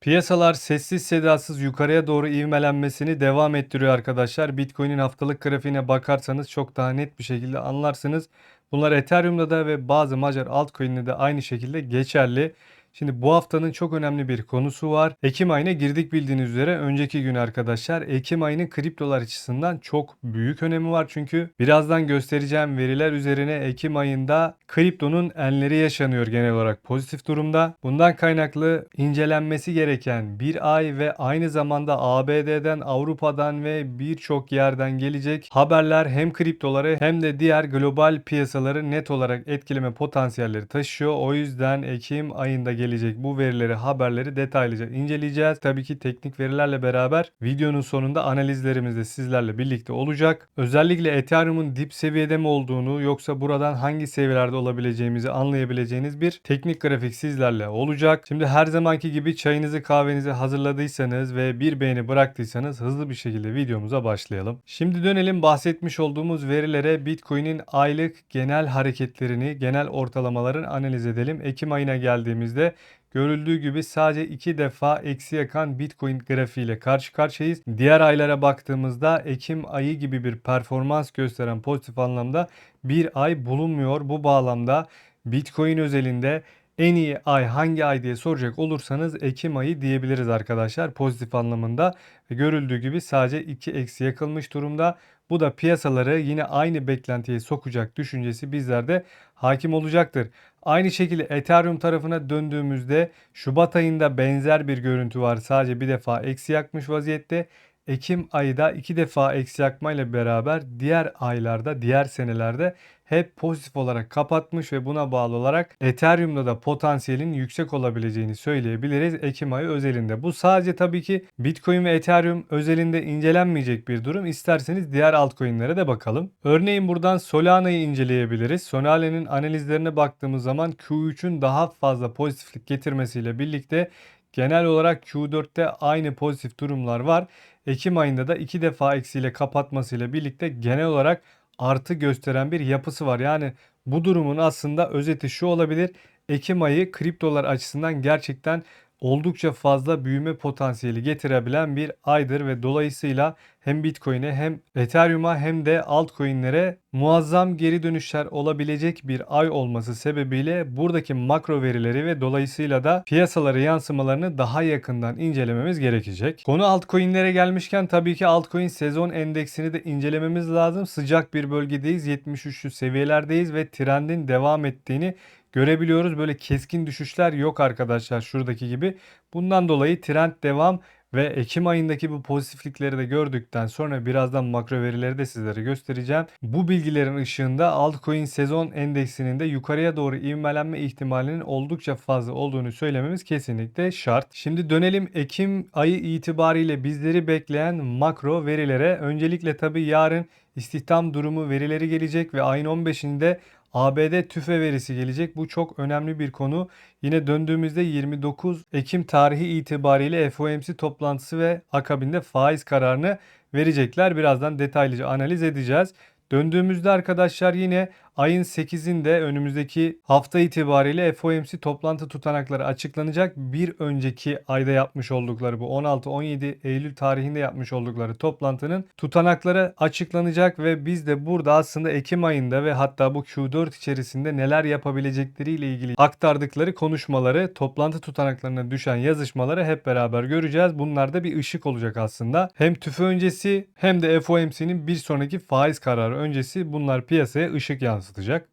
Piyasalar sessiz sedasız yukarıya doğru ivmelenmesini devam ettiriyor arkadaşlar. Bitcoin'in haftalık grafiğine bakarsanız çok daha net bir şekilde anlarsınız. Bunlar Ethereum'da da ve bazı Macar altcoin'de de aynı şekilde geçerli. Şimdi bu haftanın çok önemli bir konusu var. Ekim ayına girdik bildiğiniz üzere önceki gün arkadaşlar. Ekim ayının kriptolar açısından çok büyük önemi var. Çünkü birazdan göstereceğim veriler üzerine Ekim ayında kriptonun enleri yaşanıyor genel olarak pozitif durumda. Bundan kaynaklı incelenmesi gereken bir ay ve aynı zamanda ABD'den, Avrupa'dan ve birçok yerden gelecek haberler hem kriptoları hem de diğer global piyasaları net olarak etkileme potansiyelleri taşıyor. O yüzden Ekim ayında gelecek bu verileri, haberleri detaylıca inceleyeceğiz. Tabii ki teknik verilerle beraber videonun sonunda analizlerimiz de sizlerle birlikte olacak. Özellikle Ethereum'un dip seviyede mi olduğunu yoksa buradan hangi seviyelerde olabileceğimizi anlayabileceğiniz bir teknik grafik sizlerle olacak. Şimdi her zamanki gibi çayınızı kahvenizi hazırladıysanız ve bir beğeni bıraktıysanız hızlı bir şekilde videomuza başlayalım. Şimdi dönelim bahsetmiş olduğumuz verilere Bitcoin'in aylık genel hareketlerini, genel ortalamaların analiz edelim. Ekim ayına geldiğimizde Görüldüğü gibi sadece iki defa eksi yakan Bitcoin grafiğiyle karşı karşıyayız. Diğer aylara baktığımızda Ekim ayı gibi bir performans gösteren pozitif anlamda bir ay bulunmuyor. Bu bağlamda Bitcoin özelinde en iyi ay hangi ay diye soracak olursanız Ekim ayı diyebiliriz arkadaşlar pozitif anlamında. Görüldüğü gibi sadece 2 eksi yakılmış durumda. Bu da piyasaları yine aynı beklentiye sokacak düşüncesi bizlerde hakim olacaktır. Aynı şekilde Ethereum tarafına döndüğümüzde Şubat ayında benzer bir görüntü var. Sadece bir defa eksi yakmış vaziyette. Ekim ayı da iki defa eksi yakmayla beraber diğer aylarda, diğer senelerde hep pozitif olarak kapatmış ve buna bağlı olarak Ethereum'da da potansiyelin yüksek olabileceğini söyleyebiliriz Ekim ayı özelinde. Bu sadece tabii ki Bitcoin ve Ethereum özelinde incelenmeyecek bir durum. İsterseniz diğer altcoin'lere de bakalım. Örneğin buradan Solana'yı inceleyebiliriz. Solana'nın analizlerine baktığımız zaman Q3'ün daha fazla pozitiflik getirmesiyle birlikte genel olarak Q4'te aynı pozitif durumlar var. Ekim ayında da iki defa eksiyle kapatmasıyla birlikte genel olarak artı gösteren bir yapısı var. Yani bu durumun aslında özeti şu olabilir. Ekim ayı kriptolar açısından gerçekten oldukça fazla büyüme potansiyeli getirebilen bir aydır ve dolayısıyla hem Bitcoin'e hem Ethereum'a hem de altcoin'lere muazzam geri dönüşler olabilecek bir ay olması sebebiyle buradaki makro verileri ve dolayısıyla da piyasalara yansımalarını daha yakından incelememiz gerekecek. Konu altcoin'lere gelmişken tabii ki altcoin sezon endeksini de incelememiz lazım. Sıcak bir bölgedeyiz. 73'lü seviyelerdeyiz ve trendin devam ettiğini görebiliyoruz. Böyle keskin düşüşler yok arkadaşlar şuradaki gibi. Bundan dolayı trend devam ve Ekim ayındaki bu pozitiflikleri de gördükten sonra birazdan makro verileri de sizlere göstereceğim. Bu bilgilerin ışığında altcoin sezon endeksinin de yukarıya doğru ivmelenme ihtimalinin oldukça fazla olduğunu söylememiz kesinlikle şart. Şimdi dönelim Ekim ayı itibariyle bizleri bekleyen makro verilere. Öncelikle tabi yarın istihdam durumu verileri gelecek ve ayın 15'inde ABD tüfe verisi gelecek. Bu çok önemli bir konu. Yine döndüğümüzde 29 Ekim tarihi itibariyle FOMC toplantısı ve akabinde faiz kararını verecekler. Birazdan detaylıca analiz edeceğiz. Döndüğümüzde arkadaşlar yine ayın 8'inde önümüzdeki hafta itibariyle FOMC toplantı tutanakları açıklanacak. Bir önceki ayda yapmış oldukları bu 16-17 Eylül tarihinde yapmış oldukları toplantının tutanakları açıklanacak ve biz de burada aslında Ekim ayında ve hatta bu Q4 içerisinde neler yapabilecekleriyle ilgili aktardıkları konuşmaları, toplantı tutanaklarına düşen yazışmaları hep beraber göreceğiz. Bunlar da bir ışık olacak aslında. Hem tüfe öncesi hem de FOMC'nin bir sonraki faiz kararı öncesi bunlar piyasaya ışık yansıtacak.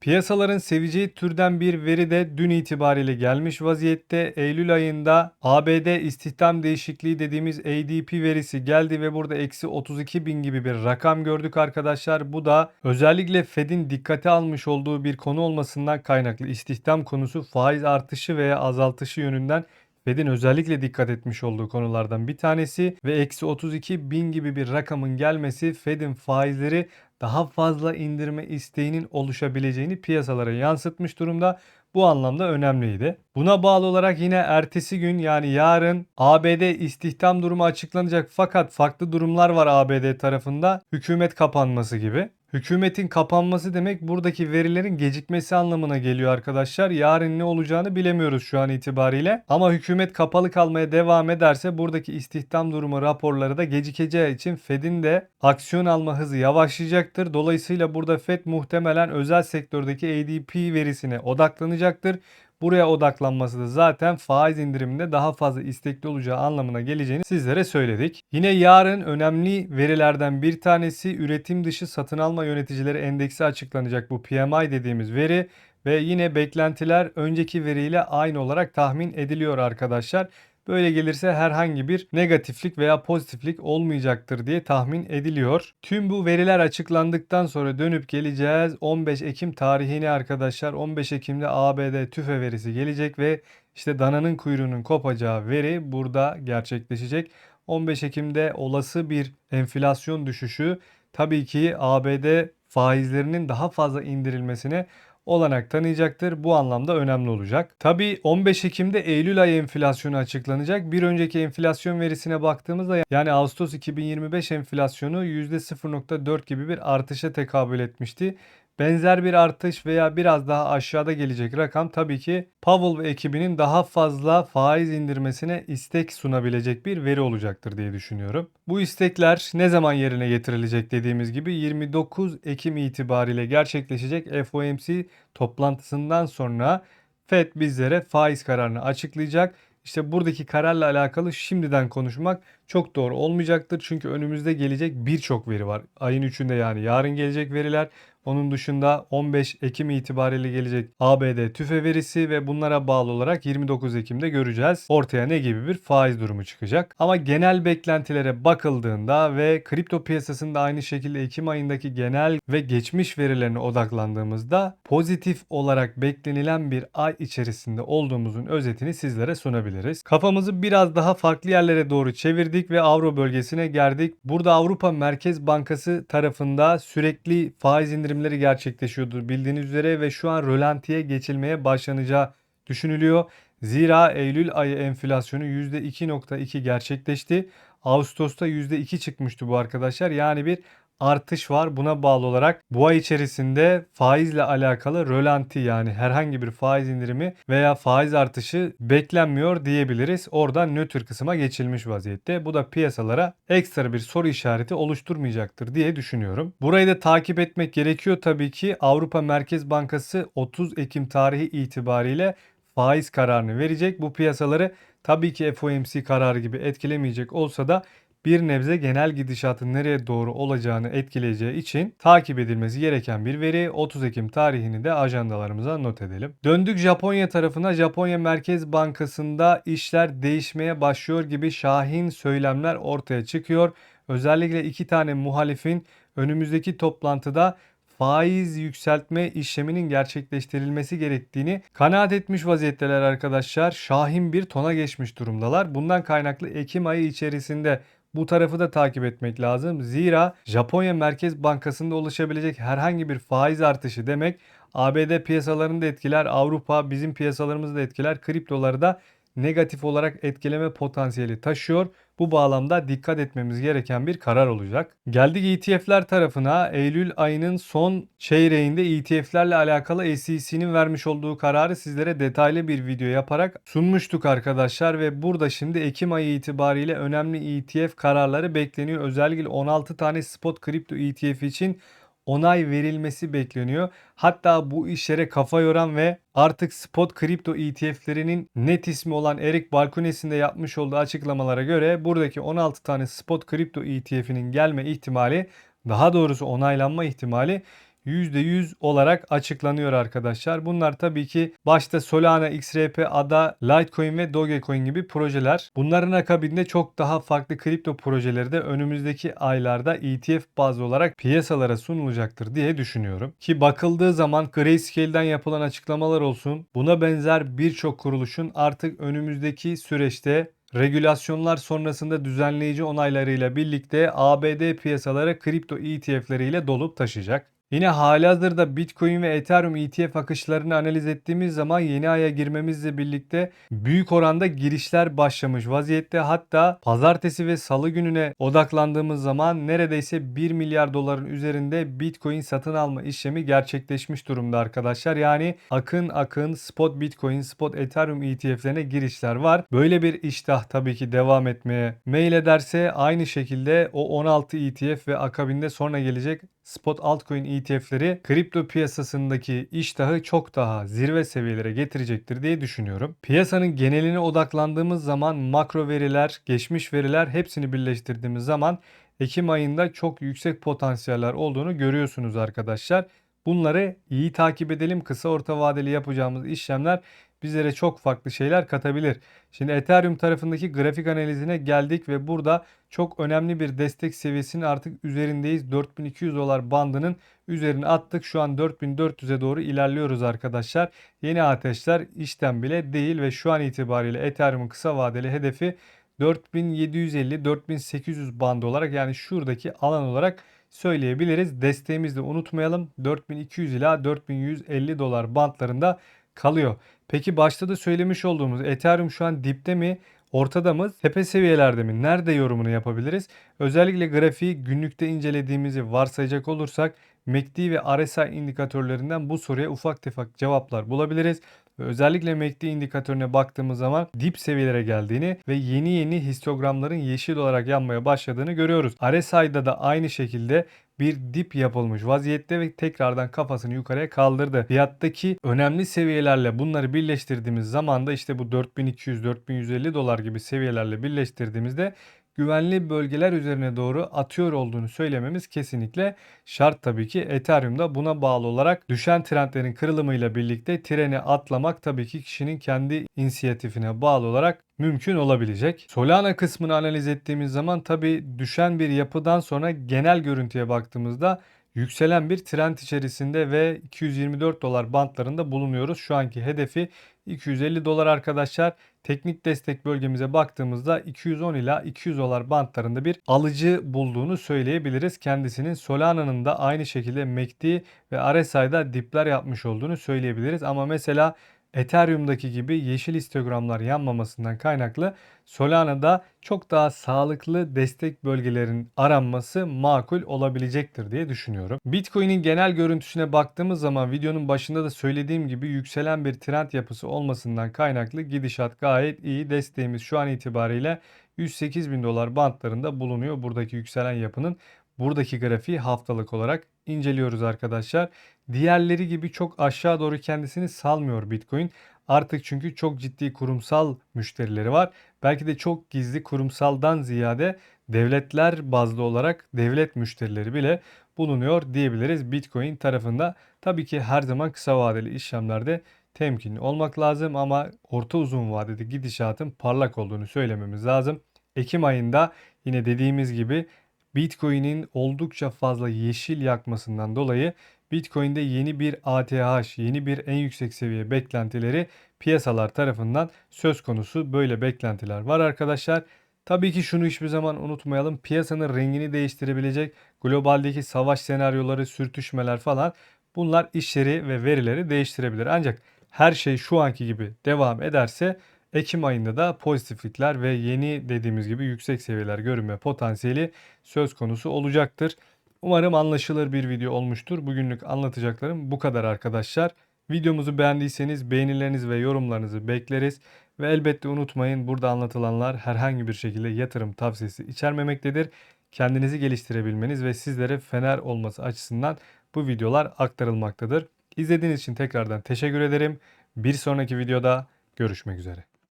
Piyasaların seveceği türden bir veri de dün itibariyle gelmiş vaziyette. Eylül ayında ABD istihdam değişikliği dediğimiz ADP verisi geldi ve burada eksi 32 bin gibi bir rakam gördük arkadaşlar. Bu da özellikle Fed'in dikkate almış olduğu bir konu olmasından kaynaklı istihdam konusu faiz artışı veya azaltışı yönünden Fed'in özellikle dikkat etmiş olduğu konulardan bir tanesi ve eksi 32 bin gibi bir rakamın gelmesi Fed'in faizleri daha fazla indirme isteğinin oluşabileceğini piyasalara yansıtmış durumda. Bu anlamda önemliydi. Buna bağlı olarak yine ertesi gün yani yarın ABD istihdam durumu açıklanacak fakat farklı durumlar var ABD tarafında. Hükümet kapanması gibi. Hükümetin kapanması demek buradaki verilerin gecikmesi anlamına geliyor arkadaşlar. Yarın ne olacağını bilemiyoruz şu an itibariyle. Ama hükümet kapalı kalmaya devam ederse buradaki istihdam durumu raporları da gecikeceği için Fed'in de aksiyon alma hızı yavaşlayacaktır. Dolayısıyla burada Fed muhtemelen özel sektördeki ADP verisine odaklanacaktır. Buraya odaklanması da zaten faiz indiriminde daha fazla istekli olacağı anlamına geleceğini sizlere söyledik. Yine yarın önemli verilerden bir tanesi üretim dışı satın alma yöneticileri endeksi açıklanacak bu PMI dediğimiz veri ve yine beklentiler önceki veriyle aynı olarak tahmin ediliyor arkadaşlar. Böyle gelirse herhangi bir negatiflik veya pozitiflik olmayacaktır diye tahmin ediliyor. Tüm bu veriler açıklandıktan sonra dönüp geleceğiz 15 Ekim tarihine arkadaşlar. 15 Ekim'de ABD tüfe verisi gelecek ve işte dananın kuyruğunun kopacağı veri burada gerçekleşecek. 15 Ekim'de olası bir enflasyon düşüşü tabii ki ABD faizlerinin daha fazla indirilmesine olanak tanıyacaktır. Bu anlamda önemli olacak. Tabii 15 Ekim'de Eylül ayı enflasyonu açıklanacak. Bir önceki enflasyon verisine baktığımızda yani Ağustos 2025 enflasyonu %0.4 gibi bir artışa tekabül etmişti. Benzer bir artış veya biraz daha aşağıda gelecek rakam tabii ki Powell ve ekibinin daha fazla faiz indirmesine istek sunabilecek bir veri olacaktır diye düşünüyorum. Bu istekler ne zaman yerine getirilecek dediğimiz gibi 29 Ekim itibariyle gerçekleşecek FOMC toplantısından sonra Fed bizlere faiz kararını açıklayacak. İşte buradaki kararla alakalı şimdiden konuşmak çok doğru olmayacaktır. Çünkü önümüzde gelecek birçok veri var. Ayın 3'ünde yani yarın gelecek veriler. Onun dışında 15 Ekim itibariyle gelecek ABD tüfe verisi ve bunlara bağlı olarak 29 Ekim'de göreceğiz. Ortaya ne gibi bir faiz durumu çıkacak. Ama genel beklentilere bakıldığında ve kripto piyasasında aynı şekilde Ekim ayındaki genel ve geçmiş verilerine odaklandığımızda pozitif olarak beklenilen bir ay içerisinde olduğumuzun özetini sizlere sunabiliriz. Kafamızı biraz daha farklı yerlere doğru çevirdik ve Avro bölgesine geldik. Burada Avrupa Merkez Bankası tarafında sürekli faiz indirim indirimleri gerçekleşiyordur bildiğiniz üzere ve şu an rölantiye geçilmeye başlanacağı düşünülüyor. Zira Eylül ayı enflasyonu %2.2 gerçekleşti. Ağustos'ta %2 çıkmıştı bu arkadaşlar. Yani bir artış var. Buna bağlı olarak bu ay içerisinde faizle alakalı rölanti yani herhangi bir faiz indirimi veya faiz artışı beklenmiyor diyebiliriz. Oradan nötr kısma geçilmiş vaziyette. Bu da piyasalara ekstra bir soru işareti oluşturmayacaktır diye düşünüyorum. Burayı da takip etmek gerekiyor tabii ki. Avrupa Merkez Bankası 30 Ekim tarihi itibariyle faiz kararını verecek. Bu piyasaları tabii ki FOMC kararı gibi etkilemeyecek olsa da bir nebze genel gidişatın nereye doğru olacağını etkileyeceği için takip edilmesi gereken bir veri 30 Ekim tarihini de ajandalarımıza not edelim. Döndük Japonya tarafına. Japonya Merkez Bankası'nda işler değişmeye başlıyor gibi şahin söylemler ortaya çıkıyor. Özellikle iki tane muhalifin önümüzdeki toplantıda faiz yükseltme işleminin gerçekleştirilmesi gerektiğini kanaat etmiş vaziyetteler arkadaşlar. Şahin bir tona geçmiş durumdalar. Bundan kaynaklı Ekim ayı içerisinde bu tarafı da takip etmek lazım. Zira Japonya Merkez Bankası'nda oluşabilecek herhangi bir faiz artışı demek ABD piyasalarını da etkiler, Avrupa bizim piyasalarımızı da etkiler, kriptoları da negatif olarak etkileme potansiyeli taşıyor. Bu bağlamda dikkat etmemiz gereken bir karar olacak. Geldik ETF'ler tarafına. Eylül ayının son çeyreğinde ETF'lerle alakalı SEC'nin vermiş olduğu kararı sizlere detaylı bir video yaparak sunmuştuk arkadaşlar ve burada şimdi Ekim ayı itibariyle önemli ETF kararları bekleniyor. Özellikle 16 tane spot kripto ETF için onay verilmesi bekleniyor. Hatta bu işlere kafa yoran ve artık spot kripto ETF'lerinin net ismi olan Eric Balcones'in de yapmış olduğu açıklamalara göre buradaki 16 tane spot kripto ETF'inin gelme ihtimali daha doğrusu onaylanma ihtimali %100 olarak açıklanıyor arkadaşlar. Bunlar tabii ki başta Solana, XRP, ADA, Litecoin ve Dogecoin gibi projeler. Bunların akabinde çok daha farklı kripto projeleri de önümüzdeki aylarda ETF bazlı olarak piyasalara sunulacaktır diye düşünüyorum. Ki bakıldığı zaman Grayscale'den yapılan açıklamalar olsun buna benzer birçok kuruluşun artık önümüzdeki süreçte regülasyonlar sonrasında düzenleyici onaylarıyla birlikte ABD piyasaları kripto ETF'leriyle dolup taşıyacak. Yine halihazırda Bitcoin ve Ethereum ETF akışlarını analiz ettiğimiz zaman yeni aya girmemizle birlikte büyük oranda girişler başlamış vaziyette. Hatta pazartesi ve salı gününe odaklandığımız zaman neredeyse 1 milyar doların üzerinde Bitcoin satın alma işlemi gerçekleşmiş durumda arkadaşlar. Yani akın akın spot Bitcoin, spot Ethereum ETF'lerine girişler var. Böyle bir iştah tabii ki devam etmeye mail ederse aynı şekilde o 16 ETF ve akabinde sonra gelecek spot altcoin ETF'leri kripto piyasasındaki iştahı çok daha zirve seviyelere getirecektir diye düşünüyorum. Piyasanın geneline odaklandığımız zaman makro veriler, geçmiş veriler hepsini birleştirdiğimiz zaman Ekim ayında çok yüksek potansiyeller olduğunu görüyorsunuz arkadaşlar. Bunları iyi takip edelim. Kısa orta vadeli yapacağımız işlemler bizlere çok farklı şeyler katabilir. Şimdi Ethereum tarafındaki grafik analizine geldik ve burada çok önemli bir destek seviyesinin artık üzerindeyiz. 4200 dolar bandının üzerine attık. Şu an 4400'e doğru ilerliyoruz arkadaşlar. Yeni ateşler işten bile değil ve şu an itibariyle Ethereum'un kısa vadeli hedefi 4750-4800 bandı olarak yani şuradaki alan olarak söyleyebiliriz. Desteğimizi de unutmayalım. 4200 ila 4150 dolar bantlarında kalıyor. Peki başta da söylemiş olduğumuz Ethereum şu an dipte mi? Ortada mı? Tepe seviyelerde mi? Nerede yorumunu yapabiliriz? Özellikle grafiği günlükte incelediğimizi varsayacak olursak MACD ve RSI indikatörlerinden bu soruya ufak tefek cevaplar bulabiliriz. Ve özellikle MACD indikatörüne baktığımız zaman dip seviyelere geldiğini ve yeni yeni histogramların yeşil olarak yanmaya başladığını görüyoruz. RSI'da da aynı şekilde bir dip yapılmış vaziyette ve tekrardan kafasını yukarıya kaldırdı. Fiyattaki önemli seviyelerle bunları birleştirdiğimiz zaman da işte bu 4200-4150 dolar gibi seviyelerle birleştirdiğimizde güvenli bölgeler üzerine doğru atıyor olduğunu söylememiz kesinlikle şart tabii ki. Ethereum'da buna bağlı olarak düşen trendlerin kırılımıyla birlikte treni atlamak tabii ki kişinin kendi inisiyatifine bağlı olarak mümkün olabilecek. Solana kısmını analiz ettiğimiz zaman tabii düşen bir yapıdan sonra genel görüntüye baktığımızda yükselen bir trend içerisinde ve 224 dolar bantlarında bulunuyoruz. Şu anki hedefi 250 dolar arkadaşlar. Teknik destek bölgemize baktığımızda 210 ila 200 dolar bantlarında bir alıcı bulduğunu söyleyebiliriz. Kendisinin Solana'nın da aynı şekilde MACD ve RSI'da dipler yapmış olduğunu söyleyebiliriz. Ama mesela Ethereum'daki gibi yeşil histogramlar yanmamasından kaynaklı Solana'da çok daha sağlıklı destek bölgelerin aranması makul olabilecektir diye düşünüyorum. Bitcoin'in genel görüntüsüne baktığımız zaman videonun başında da söylediğim gibi yükselen bir trend yapısı olmasından kaynaklı gidişat gayet iyi. Desteğimiz şu an itibariyle 108 bin dolar bantlarında bulunuyor buradaki yükselen yapının. Buradaki grafiği haftalık olarak inceliyoruz arkadaşlar. Diğerleri gibi çok aşağı doğru kendisini salmıyor Bitcoin. Artık çünkü çok ciddi kurumsal müşterileri var. Belki de çok gizli kurumsaldan ziyade devletler bazlı olarak devlet müşterileri bile bulunuyor diyebiliriz Bitcoin tarafında. Tabii ki her zaman kısa vadeli işlemlerde temkinli olmak lazım ama orta uzun vadede gidişatın parlak olduğunu söylememiz lazım. Ekim ayında yine dediğimiz gibi Bitcoin'in oldukça fazla yeşil yakmasından dolayı Bitcoin'de yeni bir ATH, yeni bir en yüksek seviye beklentileri piyasalar tarafından söz konusu. Böyle beklentiler var arkadaşlar. Tabii ki şunu hiçbir zaman unutmayalım. Piyasanın rengini değiştirebilecek globaldeki savaş senaryoları, sürtüşmeler falan bunlar işleri ve verileri değiştirebilir. Ancak her şey şu anki gibi devam ederse Ekim ayında da pozitiflikler ve yeni dediğimiz gibi yüksek seviyeler görünme potansiyeli söz konusu olacaktır. Umarım anlaşılır bir video olmuştur. Bugünlük anlatacaklarım bu kadar arkadaşlar. Videomuzu beğendiyseniz beğenilerinizi ve yorumlarınızı bekleriz. Ve elbette unutmayın burada anlatılanlar herhangi bir şekilde yatırım tavsiyesi içermemektedir. Kendinizi geliştirebilmeniz ve sizlere fener olması açısından bu videolar aktarılmaktadır. İzlediğiniz için tekrardan teşekkür ederim. Bir sonraki videoda görüşmek üzere.